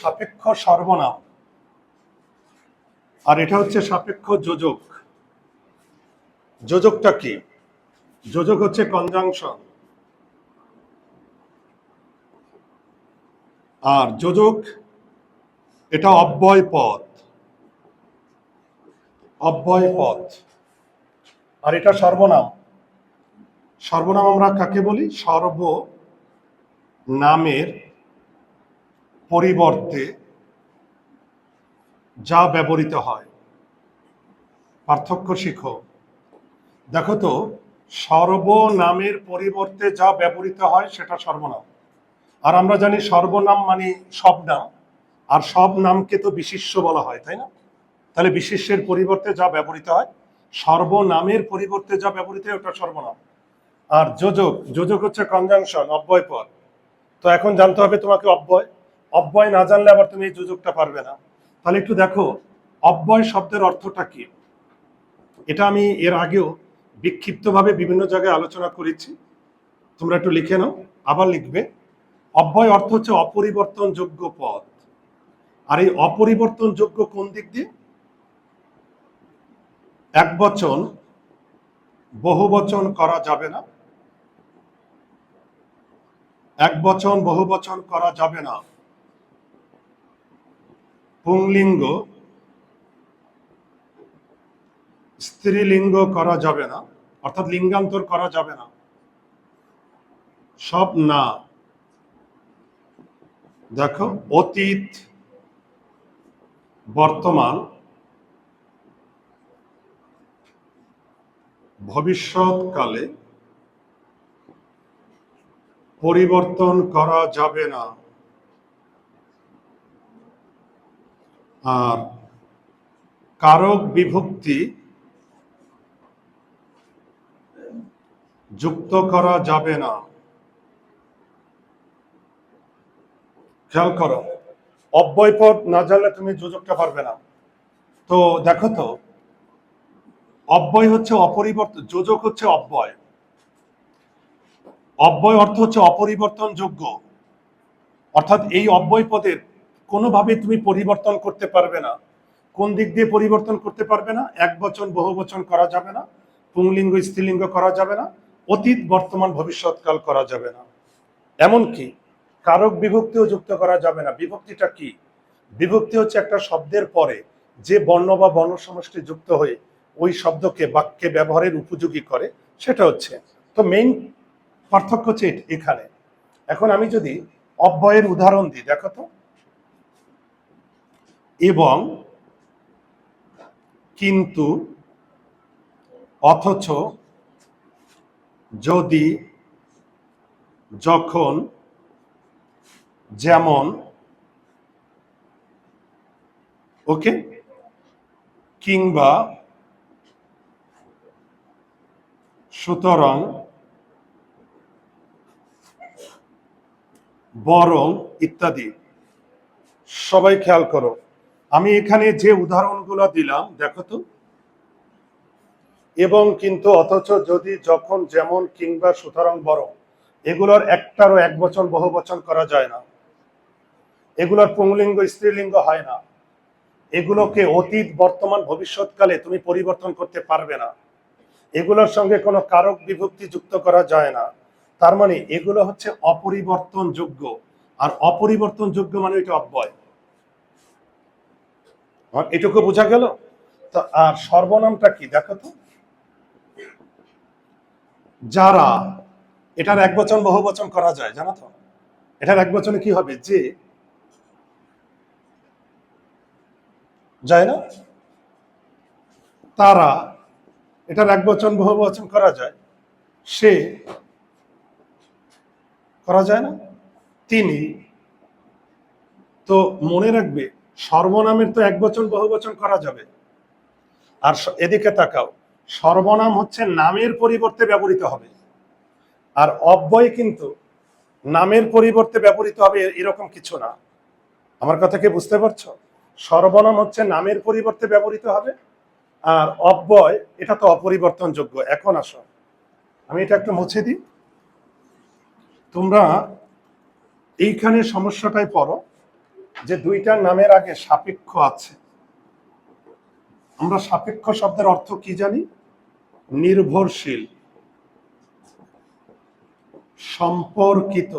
সাপেক্ষ সর্বনাম। আর এটা হচ্ছে সাপেক্ষ যোজক। যোজকটা কি? যোজক হচ্ছে কনজাংশন আর যোজক, এটা অব্যয় পদ অব্যয় পদ আর এটা সর্বনাম। সর্বনাম আমরা কাকে বলি? সর্ব নামের পরিবর্তে যা ব্যবহৃত হয়। পার্থক্য শিখো। দেখো তো, সর্বনামের পরিবর্তে যা ব্যবহৃত হয় সেটা সর্বনাম। আর আমরা জানি সর্বনাম মানে সব নাম। আর সব নামকে তো বিশিষ্য বলা হয়, তাই না? তাহলে বিশিষ্যের পরিবর্তে যা ব্যবহৃত হয়, সর্বনামের পরিবর্তে যা ব্যবহৃত হয় ওটা সর্বনাম। আর যোজক যোজক হচ্ছে কনজাংশন অব্যয় পদ। তো এখন জানতে হবে তোমাকে অব্যয়। অব্যয় না জানলে আবার তুমি এই যোজকটা পারবে না। তাহলে একটু দেখো, অব্যয় শব্দের অর্থটা কি? এটা আমি এর আগেও বিক্ষিপ্তভাবে বিভিন্ন জায়গায় আলোচনা করেছি। তোমরা একটু লিখে নাও, আবার লিখবে। অব্যয় অর্থ হচ্ছে অপরিবর্তনযোগ্য পদ আর এই অপরিবর্তনযোগ্য কোন দিক দিয়ে? এক বচন বহু বচন করা যাবে না। এক বচন বহু বচন করা যাবে না। পুংলিঙ্গ, স্ত্রীলিঙ্গ করা যাবে না, অর্থাৎ লিঙ্গান্তর করা যাবে না। সব না। দেখো, অতীত, বর্তমান, ভবিষ্যৎকালে পরিবর্তন করা যাবে না আর কারক বিভক্তি যুক্ত করা যাবে না। খেয়াল করো, অব্যয় পদ না জানলে তুমি যোজকটা পারবে না। তো দেখো তো, অব্যয় হচ্ছে অপরিবর্তন যোজক হচ্ছে অব্যয়। অব্যয় অর্থ হচ্ছে অপরিবর্তনযোগ্য। অর্থাৎ এই অব্যয় পদের কোনোভাবে তুমি পরিবর্তন করতে পারবে না। কোন দিক দিয়ে পরিবর্তন করতে পারবে না, এক বচন, বহু বচন করা যাবে না, পুংলিঙ্গ, স্ত্রীলিঙ্গ করা যাবে না, অতীত, বর্তমান, ভবিষ্যৎকাল করা যাবে না। এমনকি কারক বিভক্তিও যুক্ত করা যাবে না। বিভক্তিটা কি? বিভক্তি হচ্ছে একটা শব্দের পরে যে বর্ণ বা বর্ণ সমষ্টি যুক্ত হয়ে ওই শব্দকে বাক্যে ব্যবহারের উপযোগী করে, সেটা হচ্ছে। তো মেইন পার্থক্য হচ্ছে এখানে। এখন আমি যদি অব্যয়ের উদাহরণ দিই, দেখো তো। এবং কিন্তু অথচ যদি যখন যেমন ওকে কিংবা সুতরাং বরং ইত্যাদি সবাই খেয়াল করো আমি এখানে যে উদাহরণগুলো দিলাম, দেখো তো। এবং কিন্তু অথচ যদি যখন যেমন কিংবা সুতরাং বরং, এগুলোর একটারও এক বচন, বহু বচন করা যায় না। এগুলোর পুংলিঙ্গ, স্ত্রীলিঙ্গ হয় না। এগুলোকে অতীত, বর্তমান, ভবিষ্যৎকালে তুমি পরিবর্তন করতে পারবে না। এগুলোর সঙ্গে কোনো কারক বিভক্তি যুক্ত করা যায় না। তার মানে এগুলো হচ্ছে অপরিবর্তনযোগ্য। আর অপরিবর্তনযোগ্য মানে এটা অব্যয়। এটুকু বোঝা গেল? তো আর সর্বনামটা কি? দেখো তো। যারা, এটার এক বচন, বহু বচন করা যায়, জানো তো? এটার এক বচনে কি হবে? যে, যায় না? তারা, এটার এক বচন, বহু বচন করা যায়, সে করা যায় না? তিনি তো মনে রাখবে সর্বনামের তো এক বচন বহু বচন করা যাবে। আর এদিকে তাকাও, সর্বনাম হচ্ছে নামের পরিবর্তে ব্যবহৃত হবে। আর অব্যয় কিন্তু নামের পরিবর্তে ব্যবহৃত হবে এরকম কিছু না। আমার কথা কি বুঝতে পারছ? সর্বনাম হচ্ছে নামের পরিবর্তে ব্যবহৃত হবে, আর অব্যয়, এটা তো অপরিবর্তনযোগ্য। এখন আসো। আমি এটা একটু মুছে দিই। তোমরা এইখানে সমস্যাটাই পড়ো। যে দুইটা নামের আগে সাপেক্ষ আছে। আমরা সাপেক্ষ শব্দের অর্থ কি জানি? নির্ভরশীল, সম্পর্কিত,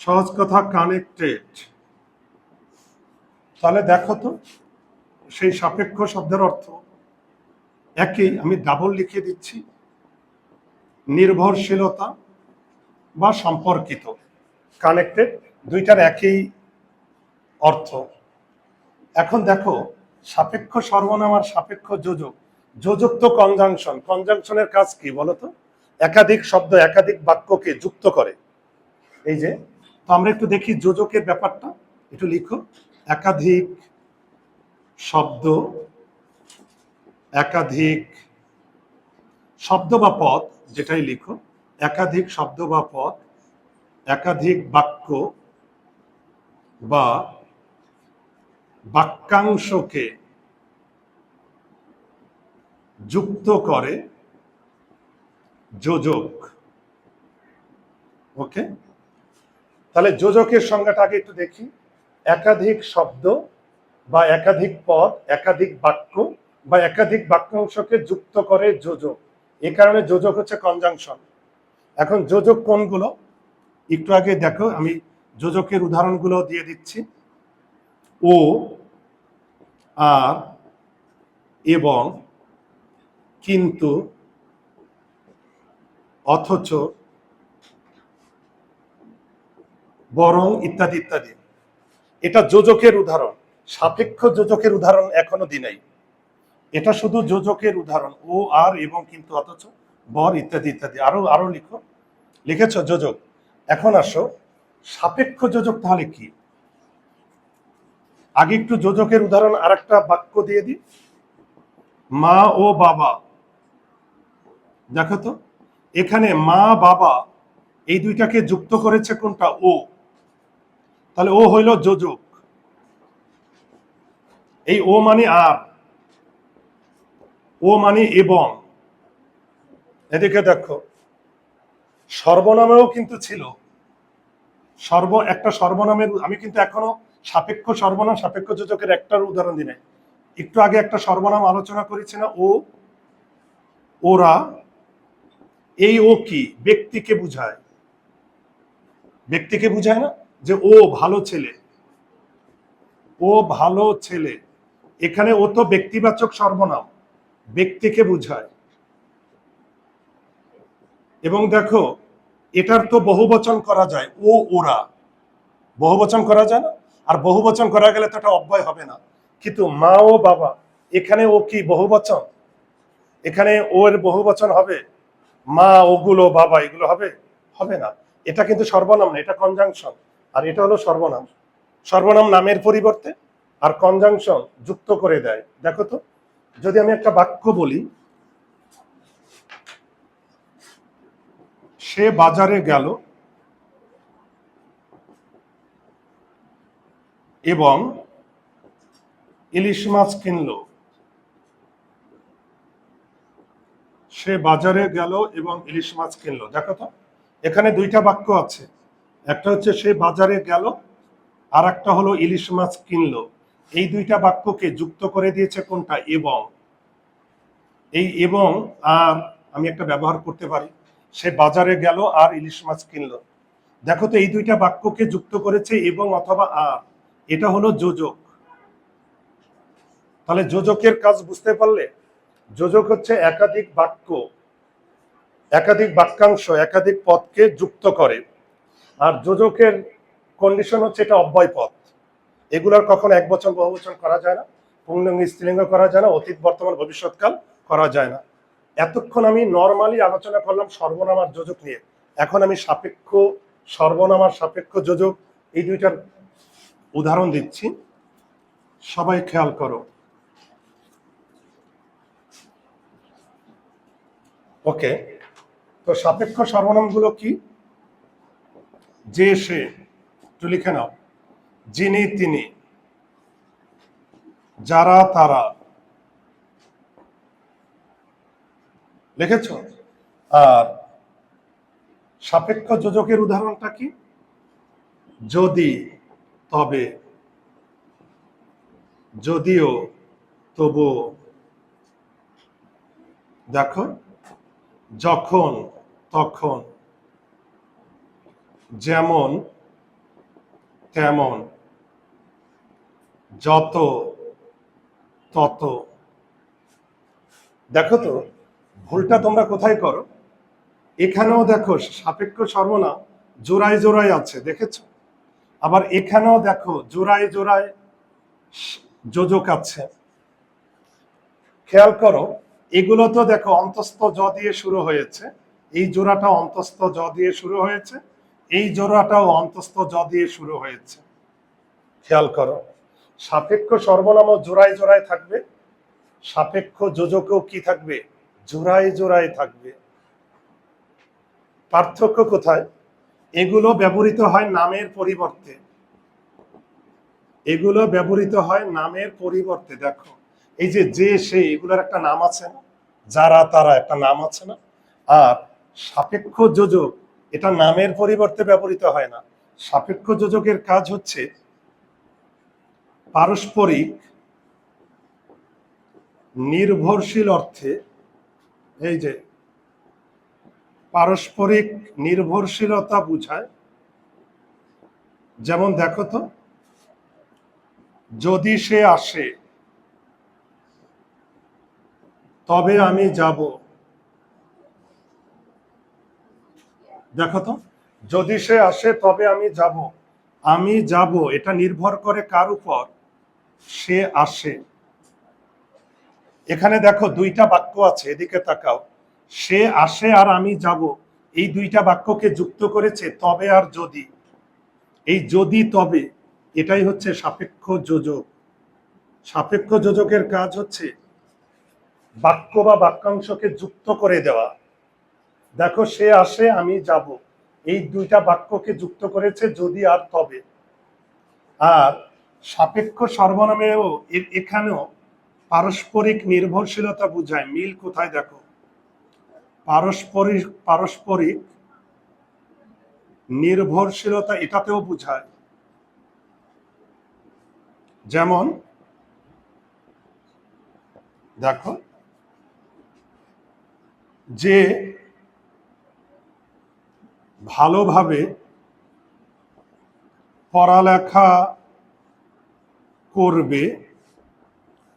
সহজ কথা কানেক্টেড তাহলে দেখো তো, সেই সাপেক্ষ শব্দের অর্থ একই, আমি ডাবল লিখে দিচ্ছি। নির্ভরশীলতা বা সম্পর্কিত কানেক্টেড দুইটার একই অর্থ। এখন দেখো, সাপেক্ষ সর্বনাম আর সাপেক্ষ যোজক। যোজক তো কনজাংশন কনজাংশনের কাজ কি বলতো একাধিক শব্দ, একাধিক বাক্যকে যুক্ত করে। এই যে, তো আমরা একটু দেখি যোজকের ব্যাপারটা। একটু লিখো। একাধিক শব্দ একাধিক শব্দ বা পদ, যেটাই লিখো। একাধিক শব্দ বা পদ, একাধিক বাক্য বা বাক্যাংশকে যুক্ত করে যোজক। ওকে? তাহলে যোজকের সংজ্ঞাটা আগে একটু দেখি। একাধিক শব্দ বা একাধিক পদ, একাধিক বাক্য বা একাধিক বাক্যাংশকে যুক্ত করে যোজক। এ কারণে যোজক হচ্ছে কনজাংশন এখন যোজক কোনগুলো? একটু আগে দেখো, আমি যোজকের উদাহরণগুলো দিয়ে দিচ্ছি। ও, আর, এবং, কিন্তু, অথচ, বরং ইত্যাদি ইত্যাদি। এটা যোজকের উদাহরণ। সাপেক্ষ যোজকের উদাহরণ এখনও দিই নাই। এটা শুধু যোজকের উদাহরণ। ও, আর, এবং, কিন্তু, অথচ, বর ইত্যাদি ইত্যাদি। আরও আরও লিখো। লিখেছ যোজক। এখন আসো। সাপেক্ষ যোজক তাহলে কি? আগে একটু যোজকের উদাহরণ আর একটা বাক্য দিয়ে দিই। মা ও বাবা। দেখো তো, এখানে মা, বাবা এই দুইটাকে যুক্ত করেছে কোনটা? ও। তাহলে ও হইল যোজক। এই ও মানে আর, ও মানে এবং। এদিকে দেখো, সর্বনামেও কিন্তু ছিল। সর্ব, একটা সর্বনামের, আমি কিন্তু এখনও সাপেক্ষ সর্বনাম, সাপেক্ষ যোজকের একটার উদাহরণ দিই নাই। একটু আগে একটা সর্বনাম আলোচনা করেছি না, ও, ওরা, এই ও কি? ব্যক্তিকে বুঝায়। ব্যক্তিকে বুঝায় না? যে ও ভালো ছেলে। ও ভালো ছেলে। এখানে ও তো ব্যক্তিবাচক সর্বনাম। ব্যক্তিকে বুঝায়। এবং দেখো এটার তো বহুবচন করা যায়, ও ওরা। বহুবচন করা যায় না? আর বহুবচন করা গেলে তো এটা অব্যয় হবে না। কিন্তু মা ও বাবা, এখানে ও কি বহুবচন? এখানে ওর বহুবচন হবে? মা ওগুলো, বাবা এগুলো হবে? হবে না। এটা কিন্তু সর্বনাম না, এটা কনজাংশন আর এটা হলো সর্বনাম। সর্বনাম নামের পরিবর্তে আর কনজাংশন যুক্ত করে দেয়। দেখো তো, যদি আমি একটা বাক্য বলি সে বাজারে গেল এবং ইলিশ মাছ কিনলো। সে বাজারে গেল এবং ইলিশ মাছ কিনলো। দেখো তো, এখানে দুইটা বাক্য আছে। একটা হচ্ছে, সে বাজারে গেল আর একটা হলো, ইলিশ মাছ কিনলো। এই দুইটা বাক্যকে যুক্ত করে দিয়েছে কোনটা? এবং। এই এবং আর আমি একটা ব্যবহার করতে পারি। সে বাজারে গেল আর ইলিশ মাছ কিনলো। দেখো তো এই দুইটা বাক্যকে যুক্ত করেছে এবং অথবা আর এটা হলো যোজক। তাহলে যোজকের কাজ বুঝতে পারলে? যোজক হচ্ছে একাধিক বাক্য, একাধিক বাক্যাংশ, একাধিক পদকে যুক্ত করে। আর যোজকের কন্ডিশন হচ্ছে এটা অব্যয় পদ এগুলোর কখনো এক বছর বহু বছর করা যায় না। পুংলিঙ্গ, স্ত্রীলিঙ্গ করা যায় না। অতীত, বর্তমান, ভবিষ্যৎকাল করা যায় না। এতক্ষণ আমি নর্মালি আলোচনা করলাম সর্বনাম আর যোজক নিয়ে। এখন আমি সাপেক্ষ সর্বনাম আর সাপেক্ষ যোজক এই দুইটার উদাহরণ দিচ্ছি। সবাই খেয়াল করো। ওকে, তো সাপেক্ষ সর্বনামগুলো কি? যে, সে। একটু লিখে নাও। যিনি, তিনি। যারা, তারা। লিখেছ আর সাপেক্ষ যোজকের উদাহরণটা কি? যদি, তবে, যদিও তবু দেখো, যখন, তখন, যেমন, তেমন, যত, তত, দেখো তো ভুলটা তোমরা কোথায় করো? এখানেও দেখো সাপেক্ষ সর্বনাম জোড়ায় জোড়ায় আছে, দেখেছ? আবার এখানেও দেখো জোড়ায় জোড়ায় যোজক আছে। খেয়াল করো, এগুলো তো দেখো অন্তস্থ জ দিয়ে শুরু হয়েছে, এই জোড়াটা অন্তস্থ জ দিয়ে শুরু হয়েছে, এই জোড়াটাও অন্তস্থ জ দিয়ে শুরু হয়েছে। খেয়াল করো, সাপেক্ষ সর্বনামও জোড়ায় জোড়ায় থাকবে, সাপেক্ষ যোজকেও কি থাকবে? জোড়ায় জোড়ায় থাকবে। পার্থক্য কোথায়? এগুলো ব্যবহৃত হয় নামের পরিবর্তে। এগুলো ব্যবহৃত হয় নামের পরিবর্তে। দেখো, এই যে যে, সে, এগুলোর একটা নাম আছে না? যারা, তারা একটা নাম আছে না? আর সাপেক্ষ যোজক, এটা নামের পরিবর্তে ব্যবহৃত হয় না। সাপেক্ষ যোজকের কাজ হচ্ছে পারস্পরিক নির্ভরশীল অর্থে এই যে পারস্পরিক নির্ভরশীলতা বুঝায়। যেমন দেখো তো, যদি সে আসে, তবে আমি যাব। দেখো তো, যদি সে আসে, তবে আমি যাব। আমি যাব, এটা নির্ভর করে কার উপর? সে আসে। এখানে দেখো দুইটা বাক্য আছে, এদিকে তাকাও। সে আসে আর আমি যাব। এই দুইটা বাক্যকে যুক্ত করেছে তবে আর যদি। এই যদি তবে, এটাই হচ্ছে সাপেক্ষ যোজক। সাপেক্ষ যোজকের কাজ হচ্ছে বাক্য বা বাক্যাংশকে যুক্ত করে দেওয়া। দেখো, সে আসে, আমি যাব। এই দুইটা বাক্যকে যুক্ত করেছে যদি আর তবে। আর সাপেক্ষ সর্বনামেও এখানেও পারস্পরিক নির্ভরশীলতা বুঝায়। মিল কোথায় দেখো? পারস্পরিক পারস্পরিক নির্ভরশীলতা এটাতেও বুঝায়। যেমন, দেখো, যে ভালোভাবে পড়ালেখা করবে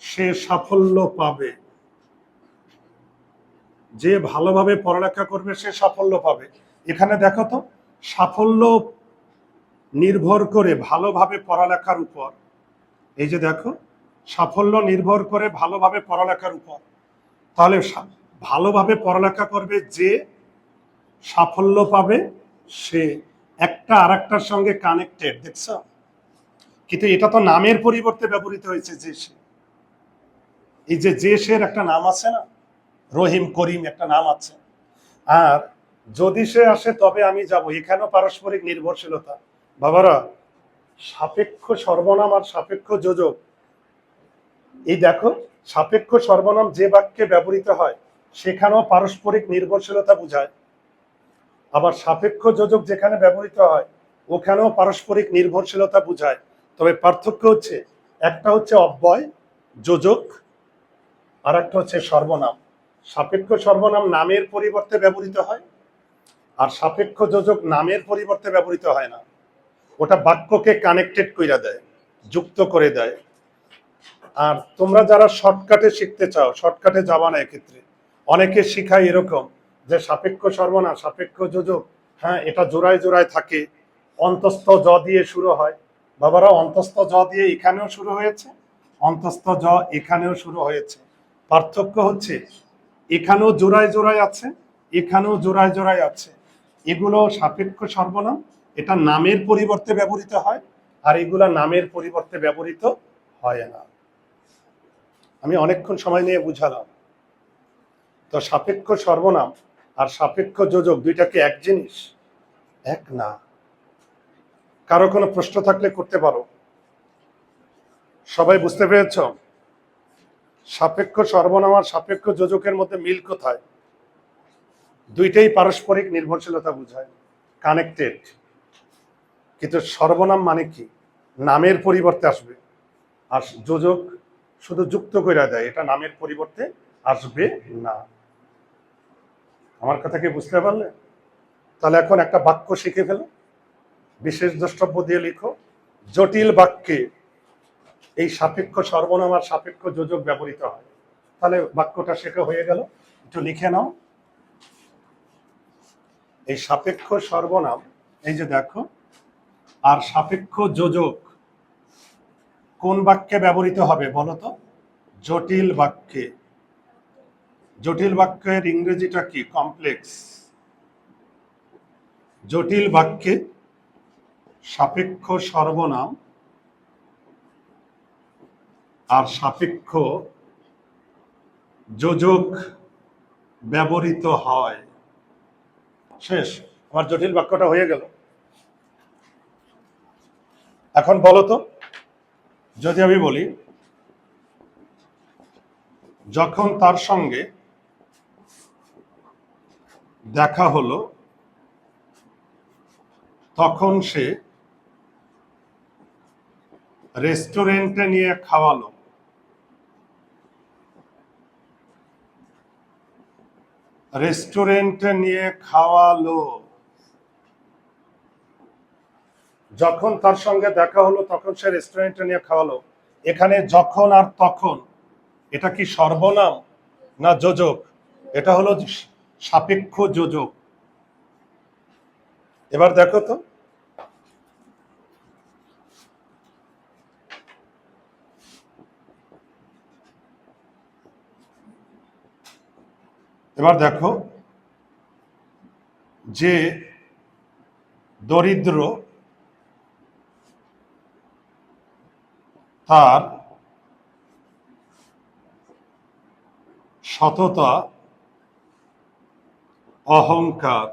সে সাফল্য পাবে। যে ভালোভাবে পড়ালেখা করবে, সে সাফল্য পাবে। এখানে দেখো তো, সাফল্য নির্ভর করে ভালোভাবে পড়ালেখার উপর। এই যে দেখো, সাফল্য নির্ভর করে ভালোভাবে পড়ালেখার উপর। তাহলে ভালোভাবে পড়ালেখা করবে যে সাফল্য পাবে, সে একটা আর একটার সঙ্গে কানেক্টেড দেখছ? কিন্তু এটা তো নামের পরিবর্তে ব্যবহৃত হয়েছে যে সে। এই যে যে সের একটা নাম আছে না? রহিম করিম একটা নাম আছে। আর যদি সে আসে, তবে আমি যাব। এখানেও পারস্পরিক নির্ভরশীলতা। বাবারা, সাপেক্ষ সর্বনাম আর সাপেক্ষ যোজক। এই দেখো, সাপেক্ষ সর্বনাম যে বাক্যে ব্যবহৃত হয়, সেখানেও পারস্পরিক নির্ভরশীলতা বোঝায়। আবার সাপেক্ষ যোজক যেখানে ব্যবহৃত হয়, ওখানেও পারস্পরিক নির্ভরশীলতা বোঝায়। তবে পার্থক্য হচ্ছে, একটা হচ্ছে অব্যয়, যোজক আর একটা হচ্ছে সর্বনাম। সাপেক্ষ সর্বনাম নামের পরিবর্তে ব্যবহৃত হয় আর সাপেক্ষ যোজক নামের পরিবর্তে ব্যবহৃত হয় না। ওটা বাক্যকে কানেক্টেড কইরা দেয়, যুক্ত করে দেয়। আর তোমরা যারা শর্টকাটে শিখতে চাও শর্টকাটে যাবা না এক্ষেত্রে। অনেকে শিখায় এরকম যে সাপেক্ষ সর্বনাম, সাপেক্ষ যোজক হ্যাঁ এটা জোড়ায় জোড়ায় থাকে। অন্তস্থ জ দিয়ে শুরু হয়। বাবারা, অন্তস্থ জ দিয়ে এখানেও শুরু হয়েছে? অন্তস্থ জ এখানেও শুরু হয়েছে। পার্থক্য হচ্ছে এখানেও জোড়ায় জোড়ায় আছে, এখানেও জোড়ায় জোড়ায় আছে। এগুলো সাপেক্ষ সর্বনাম, এটা নামের পরিবর্তে ব্যবহৃত হয়, আর এগুলা নামের পরিবর্তে ব্যবহৃত হয় না। আমি অনেকক্ষণ সময় নিয়ে বুঝালাম। তো সাপেক্ষ সর্বনাম আর সাপেক্ষ যোজক দুইটাকে এক জিনিস? এক না। কারও কোনো প্রশ্ন থাকলে করতে পারো। সবাই বুঝতে পেরেছ? সাপেক্ষ সর্বনাম আর সাপেক্ষ যোজকের মধ্যে মিল কোথায়? দুইটাই পারস্পরিক নির্ভরশীলতা বোঝায়। কানেক্টেড কিন্তু সর্বনাম মানে কি? নামের পরিবর্তে আসবে। আর যোজক শুধু যুক্ত করে দেয়, এটা নামের পরিবর্তে আসবে না। আমার কথা কি বুঝতে পারলে? তাহলে এখন একটা বাক্য শিখে ফেলো। বিশেষ দ্রষ্টব্য দিয়ে লিখো। জটিল বাক্যে এই সাপেক্ষ সর্বনাম আর সাপেক্ষ যোজক ব্যবহৃত হয়। তাহলে বাক্যটা শেখা হয়ে গেল। একটু লিখে নাও। এই সাপেক্ষ সর্বনাম, এই যে দেখো, আর সাপেক্ষ যোজক কোন বাক্যে ব্যবহৃত হবে বলো তো? জটিল বাক্যে। জটিল বাক্যের ইংরেজিটা কি? কমপ্লেক্স। জটিল বাক্যে সাপেক্ষ সর্বনাম আর সাপেক্ষ যোজক ব্যবহৃত হয়। শেষ, আমার জটিল বাক্যটা হয়ে গেল। এখন বলো তো, যদি আমি বলি, যখন তার সঙ্গে দেখা হলো, তখন সে রেস্টুরেন্টে নিয়ে খাওয়ালো। রেস্টুরেন্টে নিয়ে খাওয়ালো। যখন তার সঙ্গে দেখা হলো, তখন সে রেস্টুরেন্টে নিয়ে খাওয়ালো। এখানে যখন আর তখন, এটা কি সর্বনাম না যোজক? এটা হলো সাপেক্ষ যোজক। এবার দেখো তো। এবার দেখো যে দরিদ্র তার সততা, অহংকার।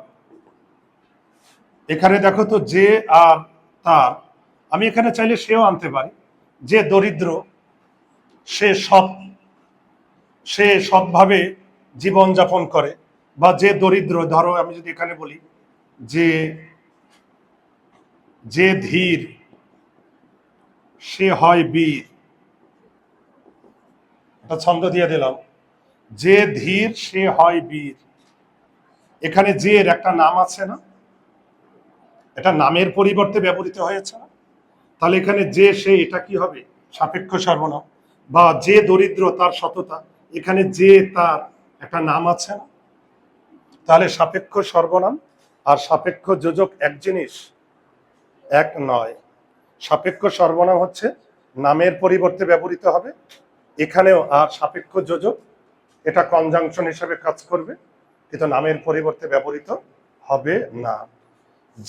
এখানে দেখো তো যে আর তার, আমি এখানে চাইলে সেও আনতে পারি। যে দরিদ্র, সে সৎ, সে সৎভাবে জীবনযাপন করে বা যে দরিদ্র, ধরো আমি যদি এখানে বলি, যে যে ধীর, সে হয় বীর। একটা ছন্দ দিয়ে দিলাম। যে ধীর, সে হয় বীর। এখানে যে একটা নাম আছে না, এটা নামের পরিবর্তে ব্যবহৃত হয়েছে না? তাহলে এখানে যে, সে, এটা কি হবে? সাপেক্ষ সর্বনাম। বা যে দরিদ্র, তার সততা। এখানে যে, তার একটা নাম আছে। না তাহলে সাপেক্ষ সর্বনাম আর সাপেক্ষ যোজক এক জিনিস, এক নয়। সাপেক্ষ সর্বনাম হচ্ছে নামের পরিবর্তে ব্যবহৃত হবে। এখানেও আর সাপেক্ষ যোজক এটা কনজাংশন হিসেবে কাজ করবে, কিন্তু নামের পরিবর্তে ব্যবহৃত হবে না।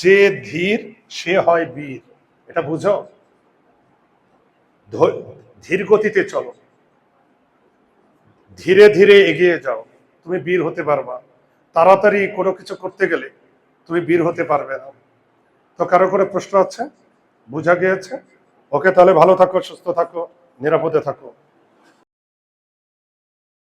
যে ধীর, সে হয় বীর। এটা বুঝো? ধীর গতিতে চলো। ধীরে ধীরে এগিয়ে যাও। তুমি বীর হতে পারবা। তাড়াতাড়ি কোনো কিছু করতে গেলে তুমি বীর হতে পারবে না। তো কারও করে প্রশ্ন আছে? বোঝা গিয়েছে? ওকে তাহলে ভালো থাকো, সুস্থ থাকো, নিরাপদে থাকো।